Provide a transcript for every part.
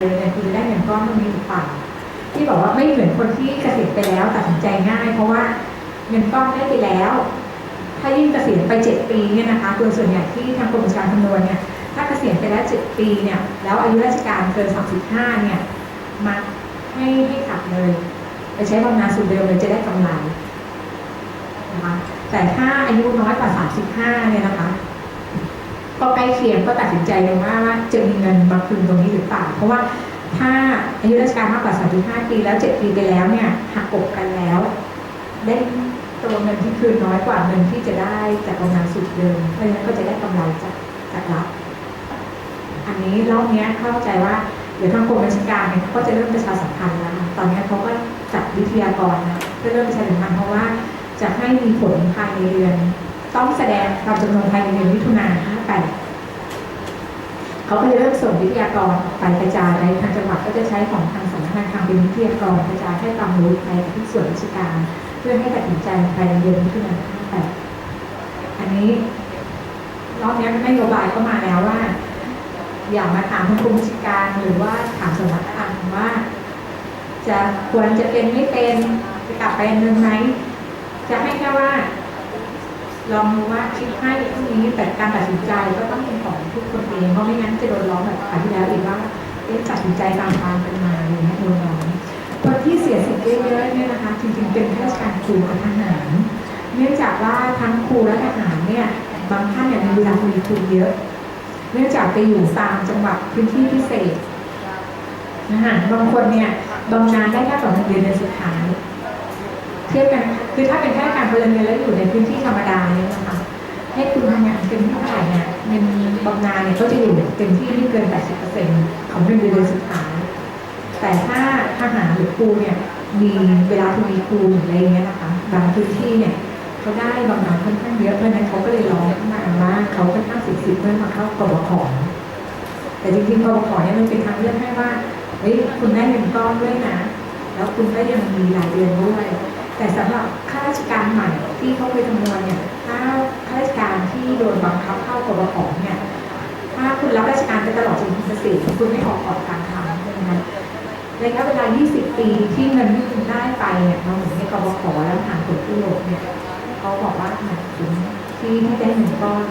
เนี่ยคุณได้เงินก้อนตรงนี้หรือเปล่าที่บอกว่าไม่เหมือนคนที่เกษียณไปแล้วตัดสินใจง่าย เพราะว่าเงินก้อนได้ไปแล้ว ถ้ายิ่งเกษียณไป7ปีเนี่ยนะคะโดยส่วนใหญ่ที่ทางกรมบัญชาการคำนวณเนี่ยถ้าเกษียณไปแล้ว7ปีเนี่ยแล้วอายุราชการเกิน35เนี่ยมาให้ให้ขับเลย ไปใช้บำนาญสูตรเดิมเลยจะได้กำไรนะคะแต่ถ้าอายุน้อยกว่า35เนี่ยนะคะ ก็ใกล้เคียงก็ตัดสินใจเลยว่าว่าจะมีเงินมาคืนตรงนี้หรือเปล่า เพราะว่าถ้าอายุราชการมากกว่า 35 ปีแล้ว 7 ปีไปแล้วเนี่ยหักกบกันแล้ว ได้ตัวเงินที่คืนน้อยกว่าเงินที่จะได้จากบำนาญสุดเดิม เพราะฉะนั้นก็จะได้กำไรจากจากรัฐอันนี้รอบเนี้ยเข้าใจว่าเดี๋ยวทางกรมราชการเนี่ยก็จะเริ่มประชาสัมพันธ์แล้วตอนนี้เขาก็จัดวิทยากรนะเพื่อเริ่มประชาสัมพันธ์เพราะว่าจะให้มีผลภายในเดือน ต้องแสดงความจำนงภายในเดือนมิถุนา58เขาก็จะเริ่มส่งวิทยากรไปกระจายในทางจังหวัดก็จะใช้ของทางสำนักงานทางเป็นวิทยากรกระจายให้ความรู้ไปทุกส่วนราชการ เพื่อให้ตัดสินใจภายในเดือนมิถุนา58อันนี้รอบนี้นโยบายก็มาแล้วว่า อย่ามาถามทางกรมราชการหรือว่าถามสำนักงานว่า จะควรจะเป็นไม่เป็นจะกลับไปเดิมไหมจะให้แค่ว่า ลองดูว่าคิดให้พวกนี้แต่การตัดสินใจก็ต้องเป็นของทุกคนเองเพราะไม่งั้นจะโดนร้องแบบคราวที่แล้วอีกว่าเอ๊ะตัดสินใจตามทางกันมาเงี้ยโดนร้องคนที่เสียสิทธิ์เยอะๆเนี่ยนะคะจริงๆเป็นข้าราชการครูกับทหาร เนื่องจากว่าทั้งครูและทหารเนี่ยบางท่านเนี่ยมีเวลาคุยครูเยอะ เนื่องจากไปอยู่ตามจังหวัดพื้นที่พิเศษนะคะบางคนเนี่ยบำนาญได้แค่สองเดือนในสุดท้าย เทียบกันคือถ้าเป็นแค่การพลเรือนแล้วอยู่ในพื้นที่ธรรมดาเนี่ยนะคะให้คุณทำงานเต็มที่เท่าไหร่เนี่ยเงินบำนาญเนี่ยก็จะอยู่เต็มที่ไม่เกิน 80%ของเงินเดือนสุดท้ายแต่ถ้าทหารหรือครูเนี่ยมีเวลาทวีคูณอะไรอย่างเงี้ยนะคะบางพื้นที่เนี่ยเขาได้บำนาญค่อนข้างเยอะเพราะนั้นเขาก็เลยร้องขึ้นมาว่าเขาค่อนข้างสิทธิ์เพื่อมาเข้ากบขแต่จริงๆกบขเนี่ยมันเป็นทางเลือกให้ว่าเฮ้ยคุณได้เงินก้อนด้วยนะ แล้วคุณก็ยังมีรายเดือนด้วย แต่สำหรับข้าราชการใหม่ที่เขาไปคำนวณเนี่ยถ้าข้าราชการที่โดนบังคับเข้ากบขเนี่ยถ้าคุณรับราชการไปตลอดจนถึงเกษียณคุณไม่ออกก่อนกลางทางใช่ไหมคะระยะเวลา 20 ปีที่เงินที่คุณได้ไปเนี่ยเราเหมือนในกบขแล้วหาผลประโยชน์เนี่ยเขาบอกว่าหมายถึงที่ที่ได้เงินก้อน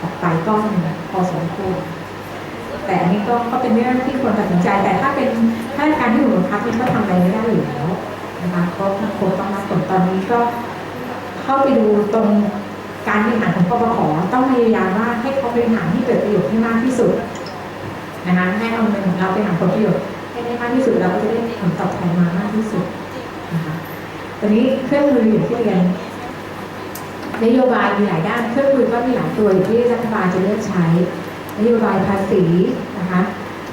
ออกไปก้อนหนึ่งพอสมควรแต่อันนี้ก็ก็เป็นเรื่องที่ควรตัดสินใจ แต่ถ้าเป็นข้าราชการที่อยู่โรงพักเนี่ยก็ทำอะไรไม่ได้อยู่แล้ว นะคะก็คงต้องรับผลตอนนี้ก็เข้าไปดูตรงการบริหารของกบขต้องพยายามว่าให้เขาบริหารที่เกิดประโยชน์ให้มากที่สุดนะคะให้เอาเงินของเราไปหาผลประโยชน์ให้ได้มากที่สุดเราก็จะได้ผลตอบแทนมามากที่สุดนะคะตอนนี้เครื่องมืออยู่ที่เรียนนโยบายมีหลายด้านเครื่องมือก็มีหลายตัวอยู่ที่รัฐบาลจะเลือกใช้ นโยบายภาษีนะคะ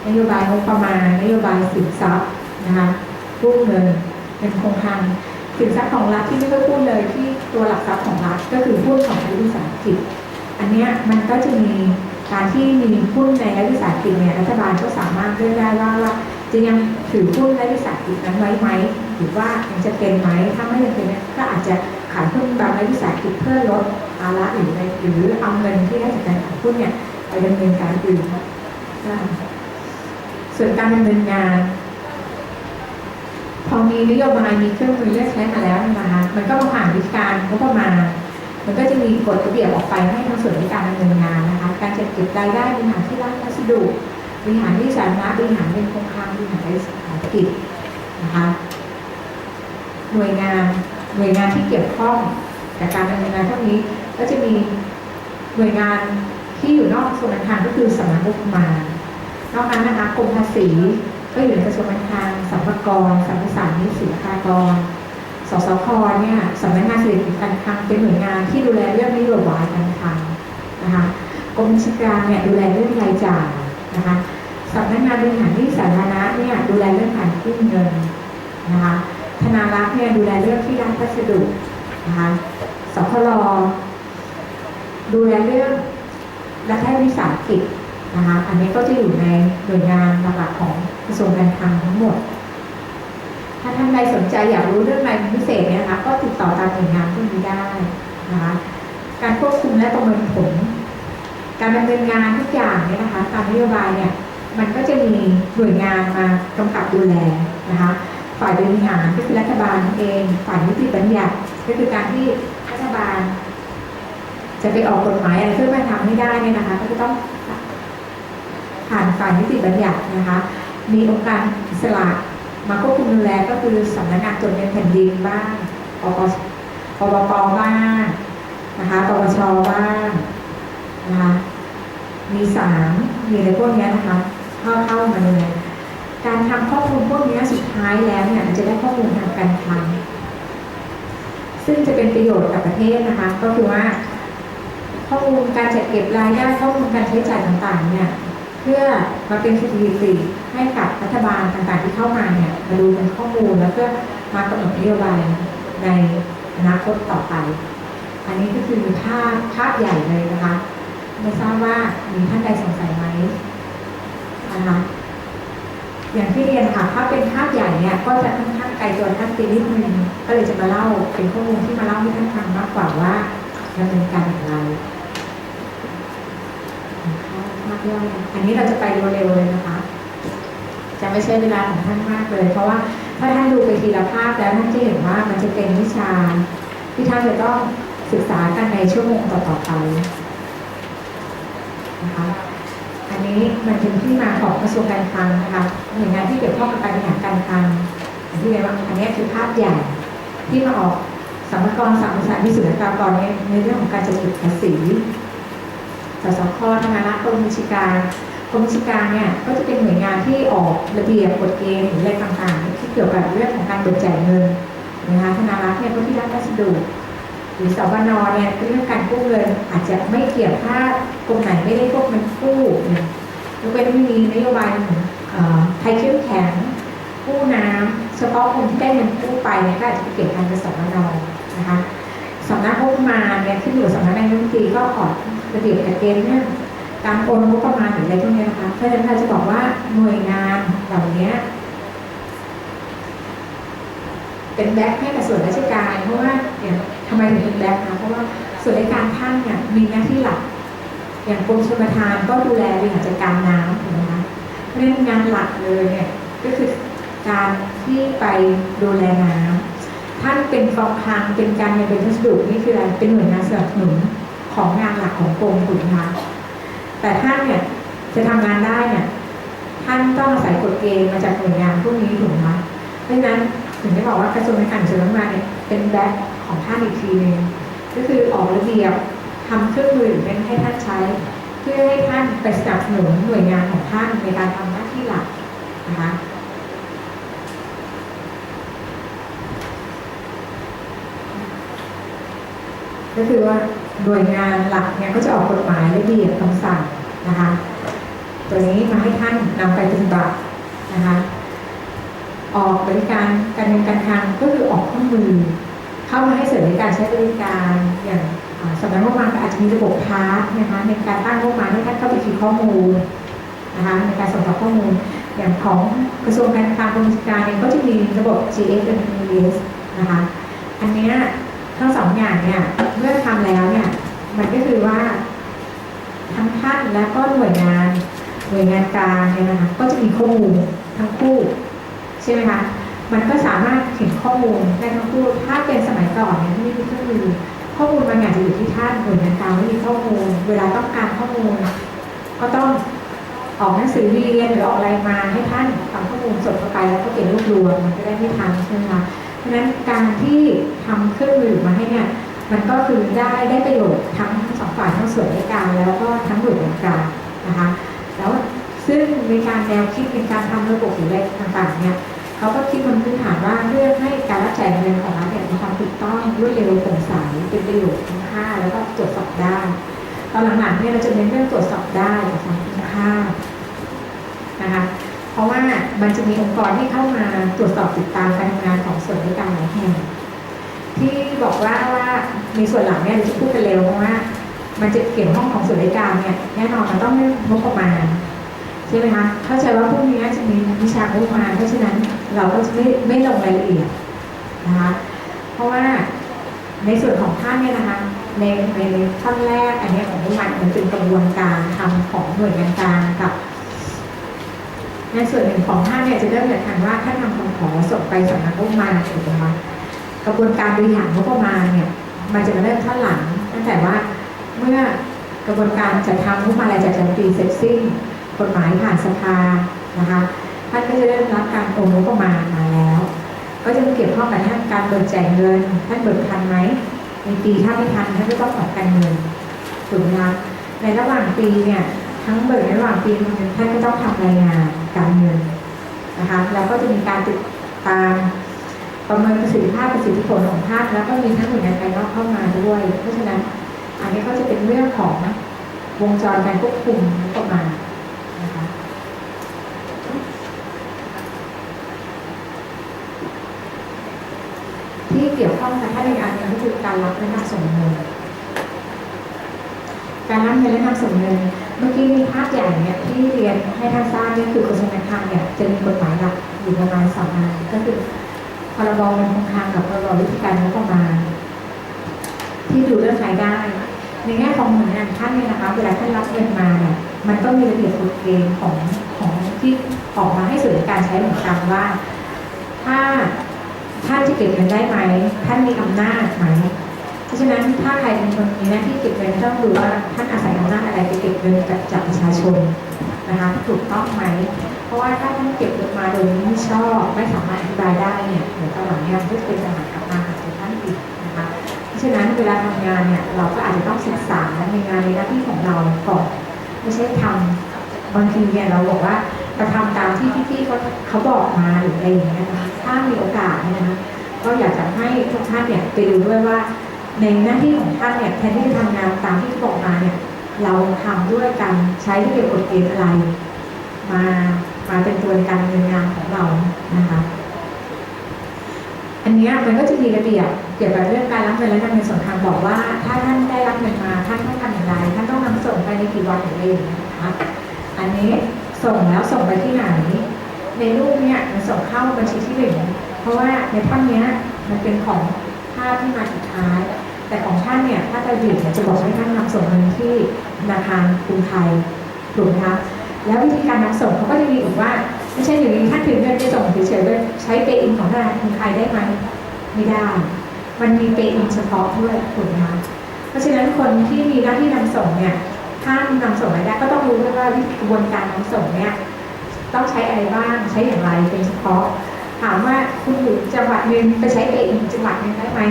นโยบายงบประมาณนโยบายสินทรัพย์นะคะกู้เงิน เงินคงคังสินทรัพย์ของรัฐที่ไม่ค่อยพูดเลยที่ตัวหลักทรัพย์ของรัฐก็คือหุ้นของรัฐวิสาหกิจอันเนี้ยมันก็จะมีการที่มีหุ้นในรัฐวิสาหกิจเนี่ยรัฐบาลก็สามารถเลือกได้ว่าว่าจะยังถือหุ้นรัฐวิสาหกิจนั้นไว้ไหมหรือว่ายังจะเป็นไหมถ้าไม่ยังเป็นเนี่ยก็อาจจะขายหุ้นบางรัฐวิสาหกิจเพื่อลดภาระหรือหรือเอาเงินที่ได้จากการขายหุ้นเนี่ยไปดำเนินการอื่นส่วนการดำเนินงาน อมีนโยบายมีเครื่องมือเลือกใช้มาแล้วนะคะมันก็มาผ่านวิธีการงบประมาณมันก็จะมีกฎระเบียบออกไปให้ทางส่วนราชการดำเนินงานนะคะ การจัดเก็บรายได้บริหารที่ร้านพัสดุบริหารที่สาธารณะบริหารเงินคงคลังบริหารวิสาหกิจนะคะหน่วยงานหน่วยงานที่เกี่ยวข้องกับการดำเนินงานพวกนี้ ก็จะมีหน่วยงานที่อยู่นอกกระทรวงการก็คือสำนักงบประมาณนอกนั้นนะคะกรมภาษีก็อยู่ในกระทรวงการคลัง สรรพากรสรรพสามิตศุลกากรสสคเนี่ยสำนักงานเศรษฐกิจการคลังเป็นหน่วยงานที่ดูแลเรื่องนโยบายการคลังนะคะกรมชีกางเนี่ยดูแลเรื่องรายจ่ายนะคะสำนักงานบริหารหนี้สาธารณะเนี่ยดูแลเรื่องการกู้เงินนะคะธนารักษ์เนี่ยดูแลเรื่องที่ร้านพัสดุนะคะสพลดูแลเรื่องรัฐวิสาหกิจนะคะอันนี้ก็จะอยู่ในหน่วยงานหลักๆของกระทรวงการคลังทั้งหมด ถ้าท่านใดสนใจอยากรู้เรื่องอะไรเป็นพิเศษเนี่ยนะคะ ก็ติดต่อตามหน่วยงานพวกนี้ได้นะคะ การควบคุมและประเมินผล การดำเนินงานทุกอย่างเนี่ยนะคะ ตามนโยบายเนี่ย มันก็จะมีหน่วยงานมากำกับดูแลนะคะ ฝ่ายบริหารก็คือรัฐบาลเอง ฝ่ายนิติบัญญัติก็คือการที่รัฐบาล จะไปออกกฎหมายอะไรเพื่อมาทำให้ได้เนี่ยนะคะ ก็จะต้องผ่านฝ่ายนิติบัญญัตินะคะ มีองค์การอิสระ มาควบคุมดูแลก็คือสำนักงานตรวจเงินแผ่นดินบ้างปปปปปบ้างนะคะปปชบ้างนะคะมีสามมีอะไรพวกนี้นะคะเข้าเข้ามาเลยการทำข้อมูลพวกนี้สุดท้ายแล้วเนี่ยจะได้ข้อมูลทางการคลังซึ่งจะเป็นประโยชน์กับประเทศนะคะ ก็คือว่า ข้อมูลการจัดเก็บรายได้ข้อมูลการใช้จ่ายต่างๆ เนี่ย เพื่อมาเป็นสถิติให้กับรัฐบาลต่างๆที่เข้ามาเนี่ยมาดูเป็นข้อมูลแล้วก็มากำหนดนโยบายในอนาคตต่อไป อันนี้ก็คือภาพภาพใหญ่เลยนะคะไม่ทราบว่ามีท่านใดสงสัยไหมนะคะอย่างที่เรียนค่ะถ้าเป็นภาพใหญ่เนี่ยก็จะค่อนข้างไกลตัวท่านไปนิดนึงก็เลยจะมาเล่าเป็นข้อมูลที่มาเล่าให้ท่านฟังมากกว่าว่าดำเนินการอย่างไร ภาพย่อยอันนี้เราจะไปเร็วๆเลยนะคะ จะไม่ใช่เวลาของท่านมากเลย เพราะว่าถ้าท่านดูไปทีละภาพแล้วท่านจะเห็นว่ามันจะเป็นวิชาที่ท่านจะต้องศึกษากันในชั่วโมงต่อๆไปนะคะอันนี้มันเป็นที่มาของกระทรวงการคลังนะคะหน่วยงานที่เกี่ยวข้องกับการบริหารการคลังที่เรียนว่าอันนี้คือภาพใหญ่ที่มาออกสัมภาระสัมภาระที่สุลกากรในในเรื่องของการจัดเก็บภาษี สสคธนารักษ์กรมบัญชีการกรมบัญชีการเนี่ยก็จะเป็นหน่วยงานที่ออกระเบียบกฎเกณฑ์หรืออะไรต่างๆ ที่เกี่ยวกับเรื่องของการเบิกจ่ายเงินนะคะธนารักษ์เนี่ยก็ที่รับพัสดุหรือสบนเนี่ยเรื่องการกู้เงินอาจจะไม่เกี่ยวถ้ากรมไหนไม่ได้พวกมันกู้เนี่ยยกเว้นมีนโยบายเหมือนเอ่อไทยเข้มแข็งกู้น้ำเฉพาะคนที่ได้เงินกู้ไปเนี่ยก็อาจจะเกี่ยวพันกับสบนนะคะ สำนักงบประมาณเนี่ยขึ้นอยู่กับสำนักนายกรัฐมนตรีก็ออกระเบียบกฎเกณฑ์เรื่องการโอนงบประมาณหรืออะไรพวกนี้นะคะเพราะฉะนั้นเราจะบอกว่าหน่วยงานเหล่านี้เป็นแบ็คให้กับส่วนราชการ เพราะว่าเนี่ยทำไมถึงเป็นแบ็คนะเพราะว่าส่วนราชการท่านเนี่ยมีหน้าที่หลัก อย่างกรมชลประทานก็ดูแลบริหารจัดการน้ำถูกไหมคะเราะฉะนั้นงานหลักเลยเนี่ยก็คือการที่ไปดูแลน้ำ ท่านเป็นกองคลังเป็นการเงินเป็นพัสดุนี่คืออะไรเป็นหน่วยงานสนับสนุนของงานหลักของกรมถูกไหมคะแต่ท่านเนี่ยจะทำงานได้เนี่ยท่านต้องอาศัยกฎเกณฑ์มาจากหน่วยงานพวกนี้ถูกไหมคะเพราะฉะนั้นถึงได้บอกว่ากระทรวงการคลังเสริมาเนี่ยเป็นแบ็คของท่านอีกทีหนึงก็คือออกระเบียบทำเครื่องมือเป็นให้ท่านใช้ เพื่อให้ท่านไปสนับสนุนหน่วยงานของท่านในการทำหน้าที่หลักนะคะ ก็คือว่าหน่วยงานหลักเนี่ยก็จะออกกฎหมายระเบียบคำสั่งนะคะตัวนี้มาให้ท่านนำไปปฏิบัตินะคะออกบริการการเงินการคลังก็คือออกเครื่อมือ เข้ามาให้เสริมในการใช้บริการอย่างสำนักงบประมาณอาจจะมีระบบพาร์ทนะคะในการตั้งงบประมาณให้ท่านเข้าไปคีย์ข้อมูลนะคะในการส่งต่อข้อมูลอย่างของกระทรวงการคลังกรมบัญชีการเองก็จะมีระบบ GS และ PBS นะคะอันนี้ ทั้งสองอย่างเนี่ยเมื่อทำแล้วเนี่ยมันก็คือว่าทั้งท่านและก็หน่วยงานหน่วยงานกลางเนี่ยนะคะก็จะมีข้อมูลทั้งคู่ใช่ไหมคะมันก็สามารถเห็นข้อมูลได้ทั้งคู่ถ้าเป็นสมัยก่อนเนี่ยที่ไม่มีเครื่องมือข้อมูลบางอย่างจะอยู่ที่ท่านหน่วยงานกลางไม่มีข้อมูล เวลาต้องการข้อมูล ก็ต้องออกหนังสือเรียนหรือออกอะไรมาให้ท่านทำข้อมูลส่งเข้าไปแล้วก็เก็บรวบรวมมันก็ได้ไม่ทันใช่ไหมคะ เพราะฉะนั้นการที่ทำเครื่องมือมาให้เนี่ยมันก็คือได้ได้ประโยชน์ทั้งสองฝ่ายทั้งส่วนราชการแล้วก็ทั้งหน่วยงานกางนะคะแล้วซึ่งในการแนวคิดในการทำระบบหรืออะไรต่างๆเนี่ยเขาก็คิดบนพื้นฐานว่าเพื่อให้การรับจ่ายเงินของรัฐเนี่ยมีความถูกต้องรวดเร็วโปร่งใสเป็นประโยชน์คุ้มค่าแล้วก็ตรวจสอบได้ตอนหลังๆเนี่ยเราจะเน้นเรื่องตรวจสอบได้กับความคุ้มค่านะคะ เพราะว่ามันจะมีองค์กรที่เข้ามาตรวจสอบติดตามการทำงานของส่วนราชการหลายแห่งที่บอกว่าว่าในส่วนหลังเนี่ยเราจะพูดกันเร็วเพราะว่า มันจะเกี่ยวข้องของส่วนราชการเนี่ยแน่นอนมันต้องไม่งบประมาณใช่ไหมคะเข้าใจว่าพวกนี้จะมีวิชางบประมาณเพราะฉะนั้นเราก็จะไม่ไม่ลงรายละเอียดนะคะเพราะว่าในส่วนของท่านเนี่ยนะคะในในท่อนแรกอันนี้ของงบประมาณมันเป็นกระบวนการทำของหน่วยงานกลางกับ ในส่วนหนึ่งของท่านเนี่ยจะเริ่มจากการว่าท่านทำคำขอส่งไปสำนักงบประมาณถูกไหมคะกระบวนการบริหารงบประมาณเนี่ยมันจะมาเริ่มท่านหลัง ตั้งแต่ว่าเมื่อกระบวนการจัดทำงบประมาณรายจ่ายประจำปีเสร็จสิ้นกฎหมายผ่านสภานะคะท่านก็จะได้รับการโอนงบประมาณมาแล้ว ก็จะเกี่ยวข้องกับท่านการเบิกจ่ายเงิน ท่านเบิกทันไหมในปีถ้าไม่ทันท่านก็ต้องขอการเงินถูกไหมคะในระหว่างปีเนี่ยทั้งเบิกในระหว่างปีท่านก็ต้องทำรายงาน การเงินนะคะแล้วก็จะมีการติดตามประเมินประสิทธิภาพประสิทธิผลของท่านแล้วก็มีทั้งหน่วยงานภายนอกเข้ามาด้วย เพราะฉะนั้นอันนี้ก็จะเป็นเรื่องของวงจรการควบคุมประมาณนะคะที่เกี่ยวข้องกับท่านในการเงินก็คือการรับและนำส่งเงินการรับเงินและนำส่งเงิน เมื่อกี้มีภาพใหญ่เนี่ยที่เรียนให้ท่านทราบเนี่ยคือกระทรวงการคลังเนี่ยจะมีกฎหมายหลักอยู่ประมาณสองอันก็คือพรบเงินคงคลังกับพรบวิธีการงบประมาณ ที่ดูเรื่องรายได้ ในแง่ของหน่วยงานท่านเนี่ยนะคะเวลาท่านรับเงินมาเนี่ยมันก็มีระเบียบกฎเกณฑ์ของของที่ออกมาให้สื่อการใช้เหมือนกันว่า ถ้าท่านจะเก็บเงินได้ไหมท่านมีอำนาจไหม ราะฉะนั้นถ้าใครเป็นคนมีหน้าที่เก็บเงินต้องดูว่าท่านอาศัยอำนาจอะไรไปเก็บเงินจากจากประชาชนนะคะถูกต้องไหม เพราะว่าถ้าท่านเก็บเงินมาโดยไม่ชอบไม่สามารถอธิบายได้เนี่ยเดี๋ยวตอนหลังเนี่ยก็จะเป็นปัญหากลับมาหาตัวท่านอีกนะคะเพราะฉะนั้นเวลาทำงานเนี่ยเราก็อาจจะต้องศึกษาในงานในหน้าที่ของเราก่อนไม่ใช่ทำบางทีเนี่ยเราบอกว่าเราทำตามที่พี่ๆเขาเขาบอกมาหรืออะไรอย่างเงี้ยนะคะถ้ามีโอกาสเนี่ยนะคะก็อยากจะให้ทุกท่านเนี่ยไปดูด้วยว่า ในหน้าที่ของท่านเนี่ยแทนที่จะทำงานตามที่บอกมาเนี่ยเราทำด้วยการใช้ระเบียบกฎเกณฑ์อะไร มามาเป็นตัวในการดำเนินงานของเรานะคะอันนี้มันก็จะมีระเบียบเกี่ยวกับเรื่องการรับเงินและนำเงินส่งทางบอกว่า ถ้าท่านได้รับเงินมาท่านต้องทำอย่างไรท่านต้องนำส่งไปในกี่วันหรืออะไรอย่างเงี้ยนะคะอันนี้ส่งแล้วส่งไปที่ไหน ในรูปเนี่ยมันส่งเข้าบัญชีที่หนึ่งเพราะว่าในท่อนเนี้ยมันเป็นของาพที่มาสุดท้าย แต่ของท่านเนี่ยถ้าจะดื่มเนี่ยจะบอกให้ท่านนำส่งเงินที่ธนาคารกรุงไทยถูกไหมคะแล้ววิธีการนำส่งเขาก็จะมีอีกว่า ไม่ใช่อยู่ดีท่านถือเงินไปส่งเฉยๆเลยใช้เปย์อินของธนาคารกรุงไทยได้ไหมไม่ได้ มันมีเปย์อินเฉพาะด้วยถูกไหมคะเพราะฉะนั้นคนที่มีหน้าที่นำส่งเนี่ยถ้านำส่งรายได้ก็ต้องรู้ด้วยว่าวิธีกระบวนการนำส่งเนี่ยต้องใช้อะไรบ้างใช้อย่างไรเป็นเฉพาะ ถามว่าคุณอยู่จังหวัดหนึ่งไปใช้เอินจังหวัดหนึ่งได้ไหม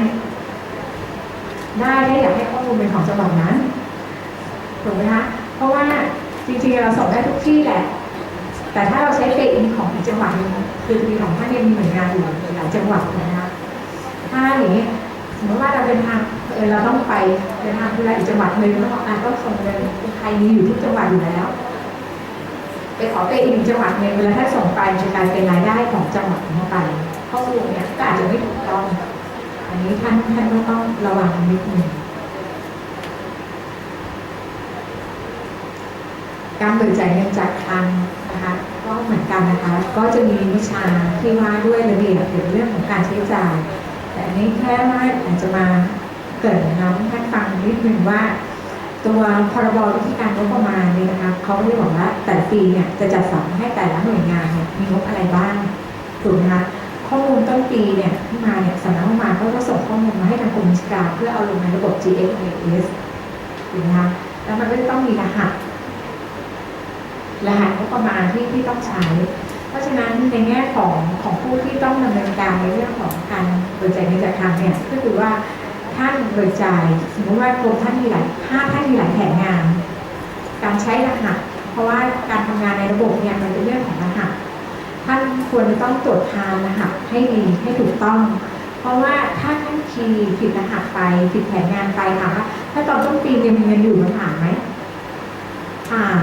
ได้ถ้าอยากให้ข้อมูลเป็นของจังหวัดนั้นถูกไหมคะเพราะว่าจริงๆเราส่งได้ทุกที่แหละ แต่ถ้าเราใช้เปย์อินของอีกจังหวัดนึงคือมีของท่านยังมีหน่วยงานอยู่หลายจังหวัดนะคะถ้าอย่างนี้สมมติว่าเราเดินทางเออเราต้องไปเดินทางไปอีกจังหวัดหนึ่งแล้วบอกอะก็ส่งเงินไทยมีอยู่ทุกจังหวัดอยู่แล้ว ขอไปอีกจังหวัดหนึ่งเวลาถ้าส่งไปจะกลายเป็นรายได้ของจังหวัดนั้นไปข้อมูลเนี้ยก็อาจจะไม่ถูกต้อง อันนี้ท่านท่านก็ต้องระวังนิดหนึ่งการเบิกจ่ายเงินจากคลังนะคะก็เหมือนกันนะคะ ก็จะมีวิชาที่ว่าด้วยระเบียบเกี่ยวกับเรื่องของการใช้จ่าย แต่อันนี้แค่ว่าอาจจะมาเกิดน้ำให้ท่านฟังนิดนึงว่า ตัวพรบวิธีการงบประมาณเนี่ยนะคะเขาได้บอกว่าแต่ปีเนี่ยจะจัดสรรให้แต่ละหน่วยงานเนี่ยมีงบอะไรบ้างถูกไหมคะข้อมูลต้นปีเนี่ยที่มาเนี่ยสำนักงบประมาณเขาก็ส่งข้อมูลมาให้ทางกรมวิชการเพื่อเอาลงในระบบ GFAS ถูกไหมคะแล้วมันก็จะต้องมีรหัส รหัสงบประมาณที่ที่ต้องใช้ เพราะฉะนั้นในแง่ของของผู้ที่ต้องดำเนินการในเรื่องของการเบิกจ่ายเงินจากทางเนี่ยก็คือว่า ท่านเบิกจ่ายสมมติว่ากรมท่านมีหลายห้าท่านมีหลายแผนงาน การใช้รหัส เพราะว่าการทำงานในระบบเนี่ยมันเป็นเรื่องของรหัส ท่านควรจะต้องตรวจทานรหัสให้ดีให้ถูกต้อง เพราะว่าถ้าท่านคีย์ผิดรหัสไปผิดแผนงานไปถามว่าถ้าตอนต้นปียังมีเงินอยู่มันผ่านไหมผ่าน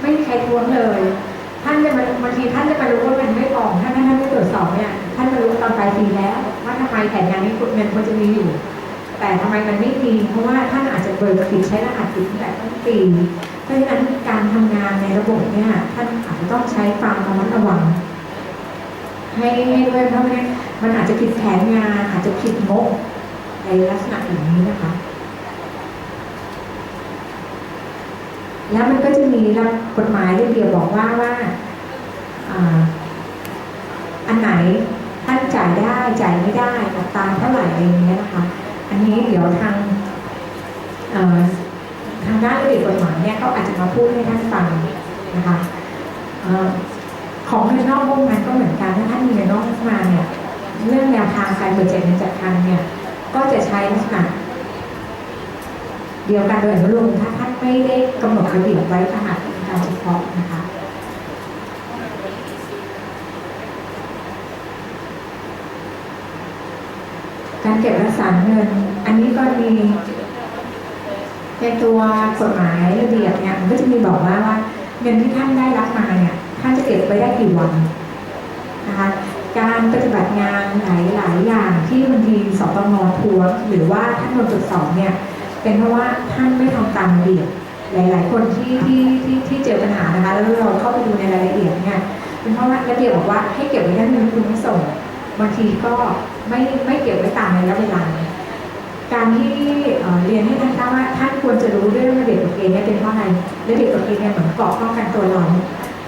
ไม่มีใครทวงเลย ท่านจะมาบางทีท่านจะมารู้ว่ามันไม่พอถ้าท่านไม่ตรวจสอบเนี่ยท่านมารู้ตอนปลายปีแล้ว ว่าทำไมแผนงานนี้เงินควรจะมีอยู่ แต่ทำไมมันไม่มีเพราะว่าท่านอาจจะเบิกผิดใช้รหัสผิดตั้งแต่ต้นปีเพราะฉะนั้นการทำงานในระบบเนี่ยท่านอาจจะต้องใช้ความระมัดระวัง ให้ให้ด้วยเพราะไม่งั้นมันอาจจะผิดแผนงานอาจจะผิดงบในลักษณะอย่างนี้นะคะ แล้วมันก็จะมีรัฐกฎหมายระเบียบบอกว่าว่าอ่าอันไหนท่านจ่ายได้จ่ายไม่ได้อัตราเท่าไหร่อะไรอย่างเงี้ยนะคะ อันนี้เดี๋ยวทางทางด้านระเบียบกฎหมายเนี่ยเขาอาจจะมาพูดให้ท่านฟังนะคะออของเงินนอกวงนั้นก็เหมือนกันถ้าท่านมีเงินนอกมาเนี่ยเรื่องแนวทางการเบิกจ่ายเงินจัดการเนี่ยก็จะใช้ลักษณะเดียวกันโดยอนุโลมถ้าท่านไม่ได้กำหนดระเบียบไว้ขนาดเป็นการเฉพาะนะคะ การเก็บรักษาเงิน อันนี้ก็มีในตัวกฎหมายระเบียบเนี่ยมันก็จะมีบอกว่าว่าเงินที่ท่านได้รับมาเนี่ยท่านจะเก็บไว้ได้กี่วันนะคะการปฏิบัติงานหลายหลายอย่างที่บางทีสตงทวงหรือว่าท่านโดนตรวจสอบเนี่ยเป็นเพราะว่าท่านไม่ทำตามระเบียบหลาย ๆ คนที่ที่ที่ที่เจอปัญหานะคะแล้วเราเข้าไปดูในรายละเอียดเนี่ยเป็นเพราะว่าระเบียบบอกว่าให้เก็บไว้ได้านนึงคุณไม่ส่ง บางทีก็ไม่ไม่เก็บไว้ตามระยะเวลา การที่เรียนให้ท่านทราบว่าท่านควรจะรู้เรื่องระเบียบกฎเกณฑ์เนี่ยเป็นเพราะอะไรระเบียบกฎเกณฑ์เนี่ยเหมือนเกราะป้องกันตัวเรา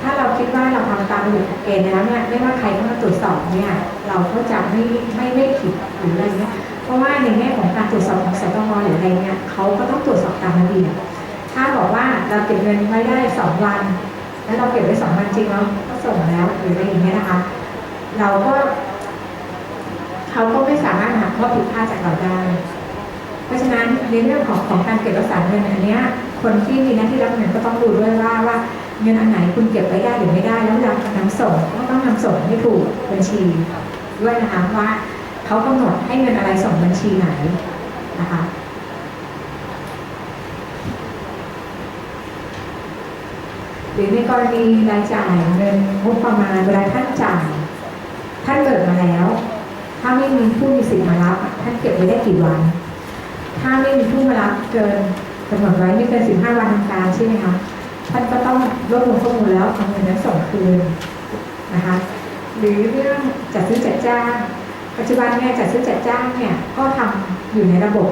ถ้าเราคิดว่าเราทำตามระเบียบกฎเกณฑ์แล้วเนี่ยไม่ว่าใครเข้ามาตรวจสอบเนี่ยเราก็จะไม่ไม่ไม่ผิดหรืออะไรเงี้ยเพราะว่าในแง่ของการตรวจสอบของสตงหรืออะไรเนี่ยเขาก็ต้องตรวจสอบตามระเบียบถ้าบอกว่าเราเก็บเงินไว้ได้สองวัน แล้วเราเก็บไว้สองวันจริงแล้วก็ส่งแล้วหรืออะไรอย่างเงี้ยนะคะ เราก็ เขาก็ไม่สามารถหาข้อผิดพลาดจากเราได้ เพราะฉะนั้นในเรื่องของของการเก็บรักษาเงินอันเนี้ยคนที่มีหน้าที่รับเงินก็ต้องดูด้วยว่าว่าเงินอันไหนคุณเก็บไว้ได้หรือไม่ได้ แล้วเวลานำส่งก็ต้องนำส่งให้ถูกบัญชีด้วยนะคะว่าเขากำหนดให้เงินอะไรส่งบัญชีไหนนะคะหรือในกรณีรายจ่ายเงินงบประมาณเวลาท่านจ่ายท่านเบิกมาแล้ว ถ้าไม่มีผู้มีสิทธิ์มารับท่านเก็บไว้ได้กี่วัน ถ้าไม่มีผู้มารับเกินกำหนดไว้ไม่เกิน15วันทำการใช่ไหมคะท่านก็ต้องรวบรวมข้อมูลแล้วเอาเงินนั้นส่งคืนนะคะหรือเรื่องจัดซื้อจัดจ้างปัจจุบันเนี่ยจัดซื้อจัดจ้างเนี่ยก็ทำอยู่ในระบบ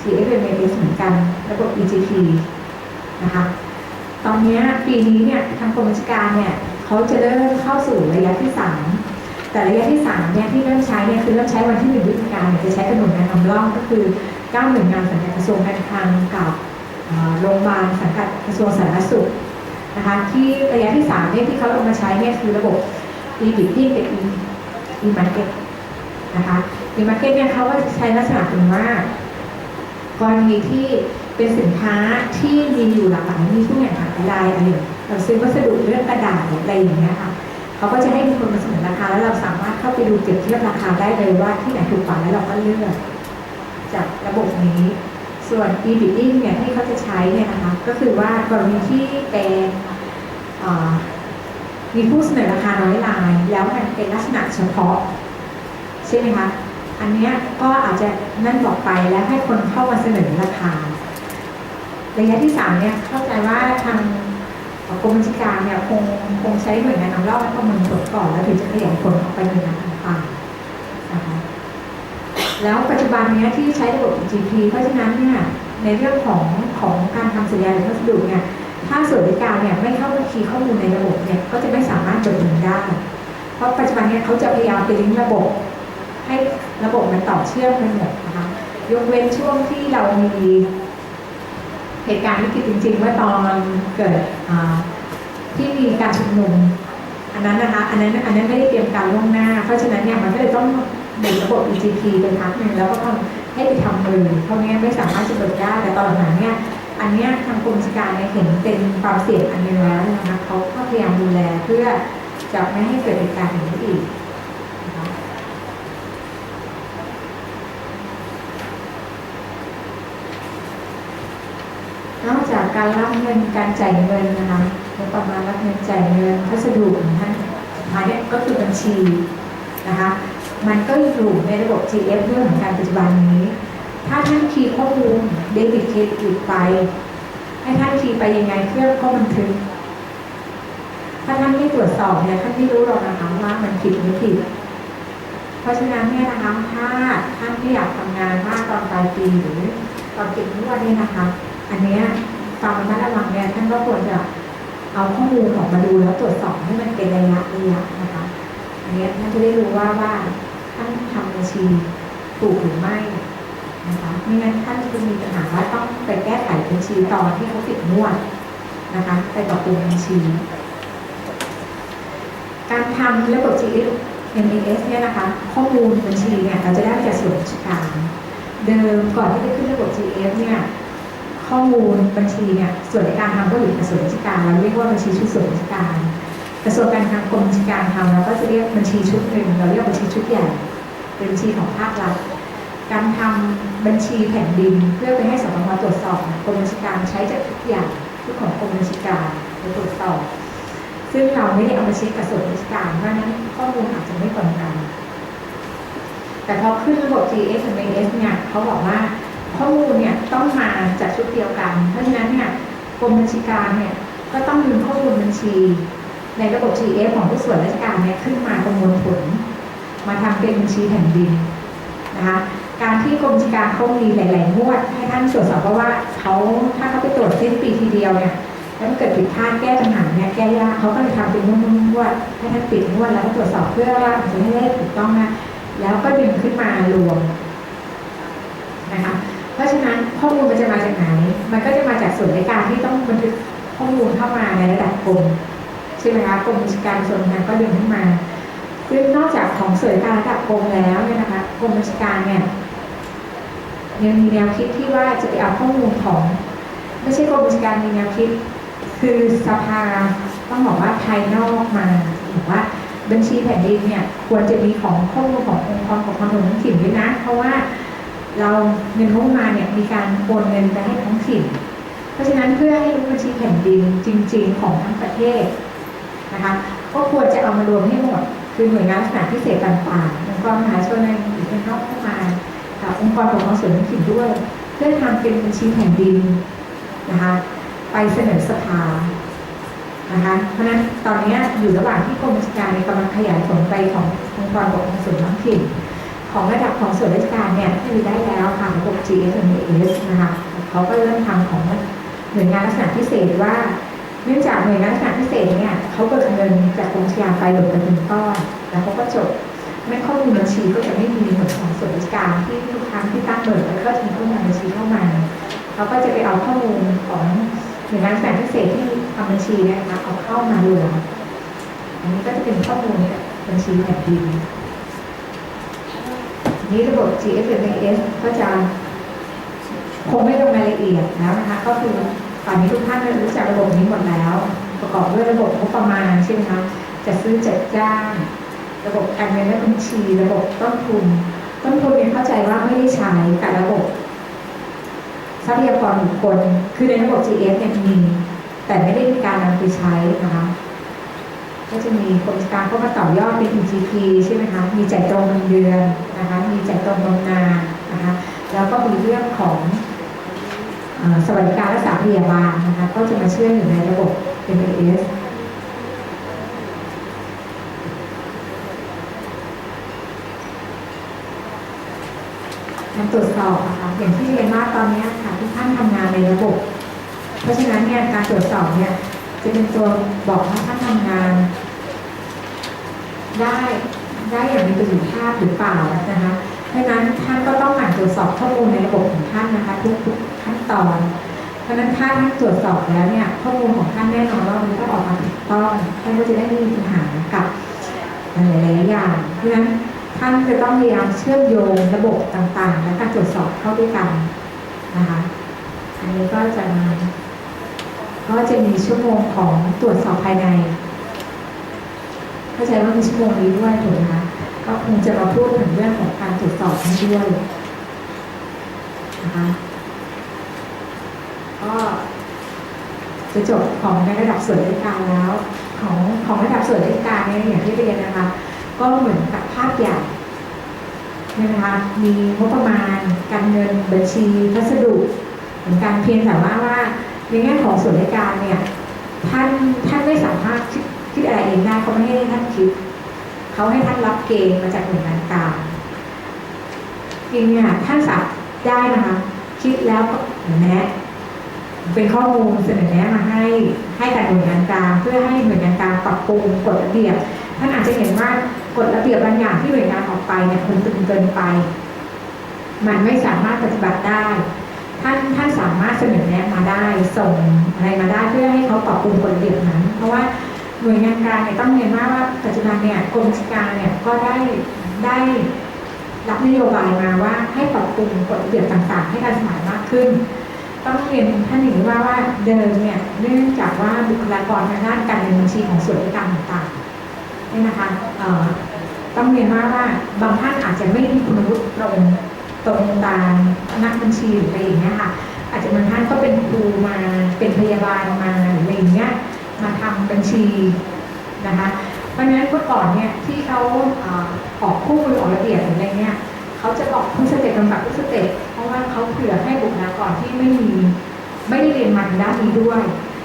CFMS เหมือนกัน ระบบ EGP นะคะตอนนี้ปีนี้เนี่ยทางกรมราชการเนี่ยเขาจะเริ่มเข้าสู่ระยะที่สาม แต่ระยะที่สามเนี่ยที่เริ่มใช้เนี่ยคือเริ่มใช้วันที่หนึ่งพฤศจิกายนเนี่ยจะใช้กับหน่วยงานนำร่องก็คือเก้าหน่วยงานสังกัดกระทรวงการคลังกับโรงพยาบาลสังกัดกระทรวงสาธารณสุขนะคะที่ระยะที่สามเนี่ยที่เขาเอามาใช้เนี่ยคือระบบ e-bidding กับ e- e-market นะคะ e-market เนี่ยเขาก็จะใช้ลักษณะเป็นว่ากรณีที่เป็นสินค้าที่มีอยู่หลากหลายมีทุกอย่างหลากหลายอะไรเราซื้อวัสดุเรื่องกระดาษอะไรอย่างเงี้ยค่ะ เขาก็จะให้มีคนมาเสนอราคา แล้วเราสามารถเข้าไปดูเปรียบเทียบราคาได้เลยว่าที่ไหนถูกกว่าแล้วเราก็เลือกจากระบบนี้ ส่วน e-bidding เนี่ยที่เขาจะใช้เนี่ยนะคะก็คือว่ากรณีที่เป็นมีผู้เสนอราคาน้อยราย แล้วมันเป็นลักษณะเฉพาะใช่ไหมคะอันเนี้ยก็อาจจะนั่นบอกไปแล้วให้คนเข้ามาเสนอราคาระยะที่สามเนี่ยเข้าใจว่าทาง กรมบัญชีกลารเนี่ยคงคงใช้หน่วยงานนำร่องและประเมินผลก่อนแล้วถึงจะขยายผลออกไปหน่วยงานต่างๆนะคะแล้วปัจจุบันเนี้ยที่ใช้ระบบ GP เพราะฉะนั้นเนี่ยในเรื่องของของการทำสัญญาหรือพัสดุเนี่ยถ้าส่วนบริการเนี่ยไม่เข้าบัญชีข้อมูลในระบบเนี่ยก็จะไม่สามารถจดลิงก์ได้ เพราะปัจจุบันเนี่ยเขาจะพยายามไปลิงก์ระบบ ให้ระบบมันต่อเชื่อมกันหมดนะคะยกเว้นช่วงที่เรามี เหตุการณ์วิกฤตจริงๆเมื่อตอนเกิดที่มีการชุมนุมอันนั้นนะคะอันนั้นอันนั้นไม่ได้เตรียมการล่วงหน้า เพราะฉะนั้นเนี่ยมันก็เลยต้องดึงระบบ EGP เป็นพักหนึ่งแล้วก็ต้องให้ไปทำมือเพราะงั้นไม่สามารถจะเบิกได้แต่ตอนหลังเนี่ยอันเนี้ยทางกรมชการเนี่ยเห็นเป็นความเสี่ยงอันนึงแล้วนะคะเขาก็พยายามดูแลเพื่อจะไม่ให้เกิดเหตุการณ์อย่างนี้อีกนะคะ นอกจากการรับเงินการจ่ายเงินนะคะงบประมาณรับเงินจ่ายเงินพัสดุของท่านมาเนี่ยก็คือบัญชีนะคะมันก็อยู่ในระบบ GF ด้วยเหมือนกันปัจจุบันนี้ ถ้าท่านคีย์ข้อมูลเดบิตเครดิตไป ให้ท่านคีย์ไปยังไงเครื่องก็บันทึกถ้าท่านไม่ตรวจสอบเนี่ยท่านไม่รู้หรอกนะคะว่ามันผิดหรือผิด เพราะฉะนั้นเนี่ยนะคะถ้าท่านที่อยากทำงานมากตอนปลายปีหรือตอนเก็บงวดเนี่ยนะคะ อันเนี้ยความระมัดระวังเนี่ยท่านก็ควรจะเอาข้อมูลออกมาดูแล้วตรวจสอบให้มันเป็นระยะระยะนะคะ อันนี้ท่านจะได้รู้ว่าว่าท่านทำบัญชีถูกหรือไม่นะคะไม่งั้นท่านจะมีปัญหาว่าต้องไปแก้ไขบัญชีตอนที่เขาปิดงวดนะคะ ไปปรับปรุงบัญชี การทำระบบ GS MAS เนี่ยนะคะ ข้อมูลบัญชีเนี่ยเราจะได้จากส่วนราชการ เดิมก่อนที่จะขึ้นระบบ GS เนี่ย ข้อมูลบัญชีเนี่ยส่วนในการทำก็อยู่กับส่วนราชการเราเรียกว่าบัญชีชุดส่วนราชการกระทรวงการคลังกรมบัญชีการทำเราก็จะเรียกบัญชีชุดหนึ่งเราเรียกบัญชีชุดใหญ่เป็นบัญชีของภาครัฐการทำบัญชีแผ่นดินเพื่อไปให้สปมตรวจสอบกรมบัญชีการใช้จากทุกอย่างทุกของกรมบัญชีการไปตรวจสอบ ซึ่งเราไม่ได้เอามาเช็คกับส่วนราชการเพราะนั้นข้อมูลอาจจะไม่ตรงกัน แต่พอขึ้นระบบ GSMS เนี่ยเขาบอกว่า ข้อมูลเนี่ยต้องมาจากชุดเดียวกัน เพราะฉะนั้นเนี่ยกรมบัญชีการเนี่ยก็ต้องดึงข้อมูลบัญชี ในระบบ GS ของทุกส่วนราชการเนี่ยขึ้นมาประมวลผล มาทำเป็นบัญชีแผ่นดินนะคะการที่กรมบัญชีการเขามีหลาย ๆ งวด ให้ท่านตรวจสอบเพราะว่าเขาถ้าเขาไปตรวจสิ้นปีทีเดียวเนี่ยแล้วมันเกิดผิดพลาดแก้ปัญหาเนี่ยแก้ยากเขาก็เลยทำเป็นงวดๆให้ท่านปิดงวดแล้วก็ตรวจสอบเพื่อว่าจะให้ได้ถูกต้องนะแล้วก็ดึงขึ้นมารวม เพราะฉะนั้นข้อมูลมันจะมาจากไหน มันก็จะมาจากส่วนราชการที่ต้องบันทึกข้อมูลเข้ามาในระดับกรมใช่ไหมคะกรมบัญชการส่วนงานก็ดึงขึ้นมาซึ่งนอกจากของส่วนราชการระดับกรมแล้วเนี่ยนะคะกรมบัญชการเนี่ยยังมีแนวคิดที่ว่าจะไปเอาข้อมูลของ ไม่ใช่กรมบัญชการมีแนวคิด คือสภาต้องบอกว่าภายนอกมาบอกว่าบัญชีแผ่นดินเนี่ยควรจะมีของข้อมูลขององค์กรปกครองส่วนท้องถิ่นด้วยนะ เพราะว่า เราเงินงบมาเนี่ยมีการโอนเงินไปให้ท้องถิ่น เพราะฉะนั้นเพื่อให้รู้บัญชีแผ่นดินจริง ๆ ของทั้งประเทศนะคะก็ควรจะเอามารวมให้หมด คือหน่วยงานลักษณะพิเศษต่างๆองค์กรมหาชนในหรือเป็นนอกเข้ามาองค์กรปกครองส่วนท้องถิ่นด้วย เพื่อทำเป็นบัญชีแผ่นดินนะคะไปเสนอสภานะคะเพราะฉะนั้นตอนนี้อยู่ระหว่างที่กรมบัญชีการในกำลังขยายผลไปขององค์กรปกครองส่วนท้องถิ่น ของระดับของส่วนราชการเนี่ยมีได้แล้วค่ะระบบ GSMS นะคะเขาก็เริ่มทำของหน่วยงานลักษณะพิเศษว่าเนื่องจากหน่วยงานลักษณะพิเศษเนี่ยเขาเบิกเงินจากกรมบัญชีกาไปหลบกันเป็นก้อนแล้วเขาก็จบไม่ข้อมูลบัญชีก็จะไม่มีเหมือนของส่วนราชการที่ทุกครั้งที่ตั้งเบิกแล้วก็จะมีข้อมูลบัญชีเข้ามาเขาก็จะไปเอาข้อมูลของหน่วยงานแสนพิเศษที่ทำบัญชีนะคะเอาเข้ามารวมอันนี้ก็จะเป็นข้อมูลบัญชีแผ่นดินที นี้ระบบ GFMS ก็จะคงไม่ลงรายละเอียดแล้วนะคะ ก็คือตอนนี้ทุกท่านรู้จักระบบนี้หมดแล้ว ประกอบด้วยระบบงบประมาณใช่ไหมคะจะซื้อจัดจ้าง ระบบการเงินและบัญชี ระบบต้นทุน ต้นทุนเนี่ยเข้าใจว่าไม่ได้ใช้แต่ระบบ ทรัพยากรบุคคลคือในระบบ GS เนี่ยมีแต่ไม่ได้มีการนำไปใช้นะคะ ก็จะมีกรมการเข้ามาต่อยอดเป็น EGP ใช่ไหมคะมีจ่ายตรงเงินเดือนนะคะมีจ่ายตรงบำนาญนะคะแล้วก็มีเรื่องของอสวัสดิการรักษาพยาบาลนะคะก็จะมาเชื่อมอยู่ในระบบ MAS การตรวจสอบนะคะอย่างที่เรียนว่าตอนนี้ค่ะทุกท่านทำงานในระบบ เพราะฉะนั้นเนี่ยการตรวจสอบเนี่ย จะเป็นตัวบอกว่าท่านทำงาน ได้ได้อย่างมีประสิทธิภาพหรือเปล่านะคะเพราะนั้นท่านก็ต้องหมั่นตรวจสอบข้อมูลในระบบของท่านนะคะทุกทุกขั้นตอน เพราะนั้นถ้าท่านตรวจสอบแล้วเนี่ยข้อมูลของท่านแน่นอนว่ามันก็ออกมาถูกต้องท่านก็จะได้ไม่มีปัญหากับหลายๆอย่าง เพราะนั้นท่านจะต้องพยายามเชื่อมโยงระบบต่างๆ และการตรวจสอบเข้าด้วยกันนะคะ อันนี้ก็จะมา ก็จะมีชั่วโมงของตรวจสอบภายใน เข้าใจว่ามีชั่วโมงนี้ด้วยถูกไหมคะก็คงจะมาพูดถึงเรื่องของการตรวจสอบนี้ด้วยนะคะก็จะจบของในระดับส่วนราชการแล้วของของระดับส่วนราชการเนี่ยอย่างที่เรียนนะคะ ก็เหมือนกับภาพใหญ่ใช่ไหมคะมีงบประมาณ การเงินบัญชีพัสดุเหมือนกันเพียงแต่ว่าว่า ในแง่ของส่วนราชการเนี่ยท่านท่านไม่สามารถคิดอะไรเองได้เขาไม่ให้ท่านคิดเขาให้ท่านรับเกณฑ์มาจากหน่วยงานกลางจริงเนี่ยท่านสามได้นะคะ คิดแล้วก็แนะเป็นข้อมูลเสนอแนะมาให้ให้กับหน่วยงานกลางเพื่อให้หน่วยงานกลางปรับปรุงกฎระเบียบท่านอาจจะเห็นว่ากฎระเบียบบางอย่างที่หน่วยงานออกไปเนี่ยมันตึงเกินไป มันไม่สามารถปฏิบัติได้ ท่านท่านสามารถเสนอแนะมาได้ส่งอะไรมาได้เพื่อให้เขาปรับปรุงกฎระเบียบนั้น เพราะว่าหน่วยงานกลางเนี่ยต้องเรียนว่าว่าปัจจุบันเนี่ยกรมราชการเนี่ยก็ได้ได้รับนโยบายมาว่าให้ปรับปรุงกฎระเบียบต่างๆ ให้ทันสมัยมากขึ้น ต้องเรียนท่านอย่งว่าว่าเดิมเนี่ยเนื่องจากว่าบุคลากรทางด้านการเงินบัญชีของส่วนราชการต่างๆเนี่ยนะคะต้องเรียนว่าว่าบางท่านอาจจะไม่มีคุณวุฒิตรง ตรงตามนักบัญชีหรืออะไรอย่างเงี้ยค่ะ อาจจะบางท่านก็เป็นครูมาเป็นพยาบาลมาหรืออะไรอย่างเงี้ยมาทำบัญชีนะคะเพราะฉะนั้นเมื่อก่อนเนี่ยที่เขาออกคู่มือออกระเบียบหรืออะไรเนี่ยเขาจะบอกทุกสเต็ปลำดับทุกสเต็ปเพราะว่าเขาเผื่อให้บุคลากรที่ไม่มีไม่ได้เรียนมาทางด้านนี้ด้วย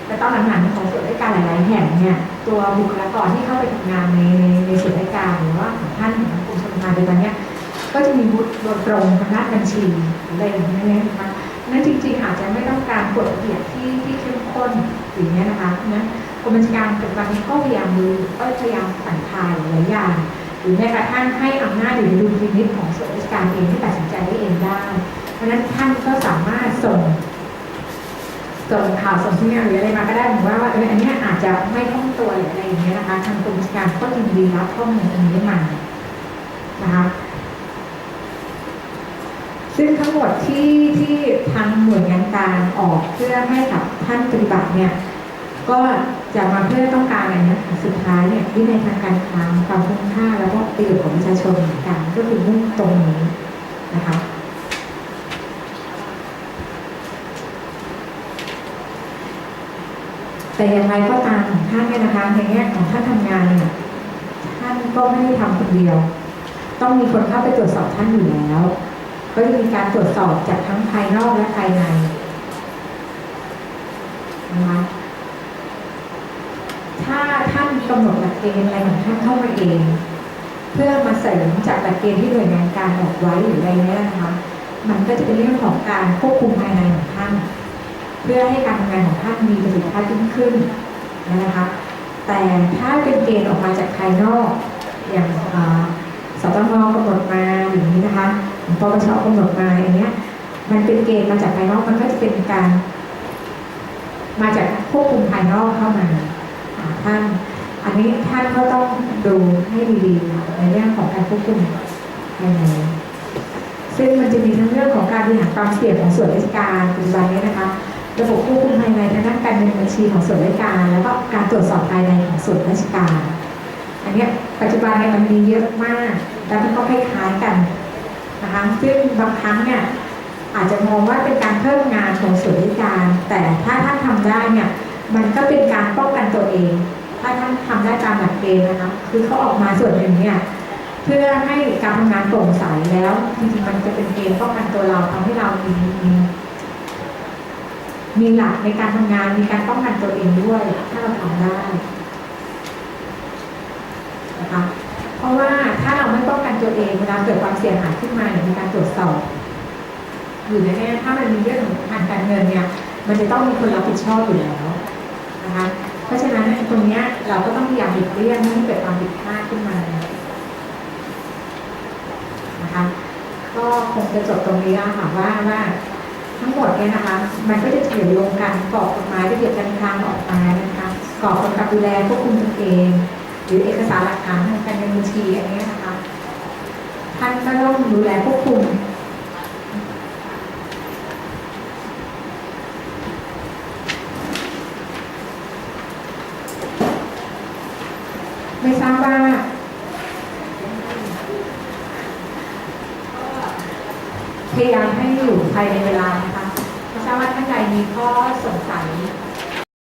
แต่ตอนหลังๆของส่วนราชการหลาย ๆ แห่งเนี่ยตัวบุคลากรที่เข้าไปทำงานในในในส่วนราชการหรือว่าของท่านของกรมชลประทานในตอนเนี้ย ก็จะมีวุฒิโดยตรงทางด้านบัญชีอะไรอย่างเงี้ยนะคะนั่นจริงๆอาจจะไม่ต้องการกฎระเบียบที่ที่เข้มข้นอย่างเงี้ยนะคะนั้นกรมบัญชาการปัจจุบันนี้ก็พยายามดูก็พยายามผ่อนคลายหลายอย่างหรือแม้กระทั่งให้อำนาจอยู่ในดุลพินิจของส่วนราชการเองที่ตัดสินใจได้เองได้ เพราะนั้นท่านก็สามารถส่งส่งข่าวส่งที่งาหรืออะไรมาก็ได้ผมว่าว่าเอออันเนี้ยอาจจะไม่คล่องตัวหรืออะไรอย่างเงี้ยนะคะทางกรมราชการก็ยินดีรับข้อมูลตรงนี้มานะคะ ซึ่งทั้งหมดที่ที่ทางหน่วยงานกลางออกเพื่อให้กับท่านปฏิบัติเนี่ยก็จะมาเพื่อต้องการอะไรนะสุดท้ายเนี่ยวินัยทางการคลังความคุ้มค่าแล้วก็ประโยชน์ของประชาชนเหมือนกันก็คือมุ่งตรงนี้นะคะแต่อย่างไรก็ตามของท่านเนี่ยนะคะในแง่ของท่านทำงานเนี่ยท่านก็ไม่ได้ทำคนเดียว ต้องมีคนเข้าไปตรวจสอบท่านอยู่แล้ว ก็จะมีการตรวจสอบจากทั้งภายนอกและภายในนะคะถ้าท่านกำหนดหลักเกณฑ์อะไรของท่านเข้ามาเอง เพื่อมาเสริมจากหลักเกณฑ์ที่หน่วยงานการออกไว้หรืออะไรเนี่ยนะคะ มันก็จะเป็นเรื่องของการควบคุมภายในของท่าน เพื่อให้การทำงานของท่านมีประสิทธิภาพยิ่งขึ้นนะคะ แต่ถ้าเป็นเกณฑ์ออกมาจากภายนอก อย่างสตงกำหนดมาอย่างนี้นะคะ ปปชกำหนดมาอย่างเนี้ย มันเป็นเกณฑ์มาจากภายนอกมันก็จะเป็นการ มาจากควบคุมภายนอกเข้ามาท่านอันนี้ท่านก็ต้องดูให้ดีๆในเรื่องของการควบคุมภายในซึ่งมันจะมีทั้งเรื่องของการบริหารความเสี่ยงของส่วนราชการปัจจุบันนี้นะคะ ระบบควบคุมภายในทางด้านการเงินบัญชีของส่วนราชการ แล้วก็การตรวจสอบภายในของส่วนราชการ อันเนี้ยปัจจุบันเนี่ยมันมีเยอะมาก แล้วมันก็คล้ายๆกัน นะคะซึ่งบางครั้งเนี่ยอาจจะมองว่าเป็นการเพิ่มงานของส่วนราชการ แต่ถ้าท่านทำได้เนี่ยมันก็เป็นการป้องกันตัวเอง ถ้าท่านทำได้ตามหลักเกณฑ์นะคะคือเขาออกมาส่วนหนึ่งเนี่ยเพื่อให้การทำงานโปร่งใสแล้วจริงๆมันจะเป็นเกณฑ์ป้องกันตัวเราทำให้เรามีมีมีหลักในการทำงานมีการป้องกันตัวเองด้วย ถ้าเราทำได้นะคะ เพราะว่าถ้าเราไม่ป้องกันตัวเองเวลาเกิดความเสียหายขึ้นมาเนี่ยมีการตรวจสอบอยู่แน่ๆถ้ามันมีเรื่องของทางการเงินเนี่ย มันจะต้องมีคนรับผิดชอบอยู่แล้วนะคะ เพราะฉะนั้นตรงเนี้ยเราก็ต้องพยายามหลีกเลี่ยงไม่ให้เกิดความผิดพลาดขึ้นมานะคะก็คงจะจบตรงนี้แล้วค่ะว่าว่าทั้งหมดเนี่ยนะคะ มันก็จะเกี่ยวโยงกันกรอบกฎหมายระเบียบการคลังออกมานะคะกรอบกำกับดูแลควบคุมตนเอง รือเอกสารหลักฐานทางการเงินบัญชีอันเนี้ยนะคะ ท่านก็ต้องดูแลควบคุมไม่ทราบว่าพยายามให้อยู่ภายในเวลา